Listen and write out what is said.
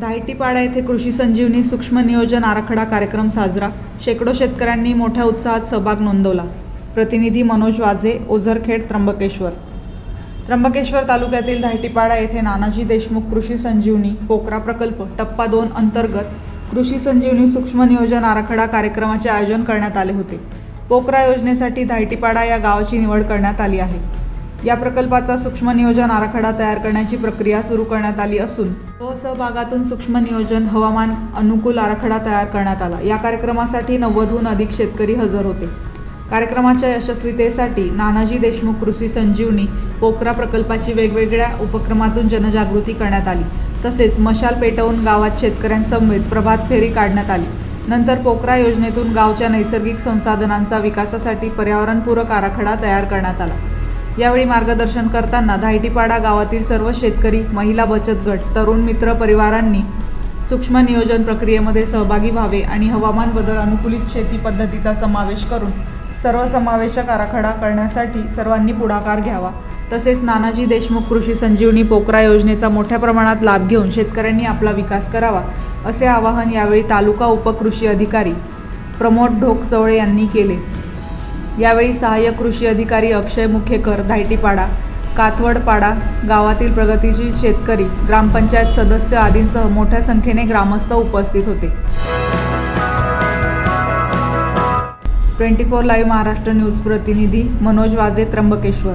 धायटीपाडा येथे कृषी संजीवनी सूक्ष्म नियोजन आराखडा कार्यक्रम साजरा. शेकडो शेतकऱ्यांनी मोठ्या उत्साहात सहभाग नोंदवला. प्रतिनिधी मनोज वाझे ओझरखेड त्र्यंबकेश्वर. त्र्यंबकेश्वर तालुक्यातील धायटीपाडा येथे नानाजी देशमुख कृषी संजीवनी पोकरा प्रकल्प टप्पा दोन अंतर्गत कृषी संजीवनी सूक्ष्म नियोजन आराखडा कार्यक्रमाचे आयोजन करण्यात आले होते. पोकरा योजनेसाठी धायटीपाडा या गावाची निवड करण्यात आली आहे. या प्रकल्पाचा सूक्ष्म नियोजन आराखडा तयार करण्याची प्रक्रिया सुरू करण्यात आली असून सहभागातून सूक्ष्म नियोजन हवामान अनुकूल आराखडा तयार करण्यात आला. या कार्यक्रमासाठी नव्वदहून अधिक शेतकरी हजर होते. कार्यक्रमाच्या यशस्वीतेसाठी नानाजी देशमुख कृषी संजीवनी पोकरा प्रकल्पाची वेगवेगळ्या उपक्रमातून जनजागृती करण्यात आली. तसेच मशाल पेटवून गावात शेतकऱ्यांसमवेत प्रभात फेरी काढण्यात आली. नंतर पोकरा योजनेतून गावच्या नैसर्गिक संसाधनांचा विकासासाठी पर्यावरणपूरक आराखडा तयार करण्यात आला. यावेळी मार्गदर्शन करताना धायटीपाडा गावातील सर्व शेतकरी महिला बचत गट तरुण मित्र परिवारांनी सूक्ष्म नियोजन प्रक्रियेमध्ये सहभागी व्हावे आणि हवामान बदल अनुकूलित शेती पद्धतीचा समावेश करून सर्वसमावेशक आराखडा करण्यासाठी सर्वांनी पुढाकार घ्यावा. तसेच नानाजी देशमुख कृषी संजीवनी पोकरा योजनेचा मोठ्या प्रमाणात लाभ घेऊन शेतकऱ्यांनी आपला विकास करावा असे आवाहन यावेळी तालुका उपकृषी अधिकारी प्रमोद ढोक चवळे यांनी केले. यावेळी सहाय्यक कृषी अधिकारी अक्षय मुखेकर धायटीपाडा काथवडपाडा गावातील प्रगतीशील शेतकरी ग्रामपंचायत सदस्य आदींसह मोठ्या संख्येने ग्रामस्थ उपस्थित होते. Twenty four live Maharashtra news प्रतिनिधी मनोज वाजे त्र्यंबकेश्वर.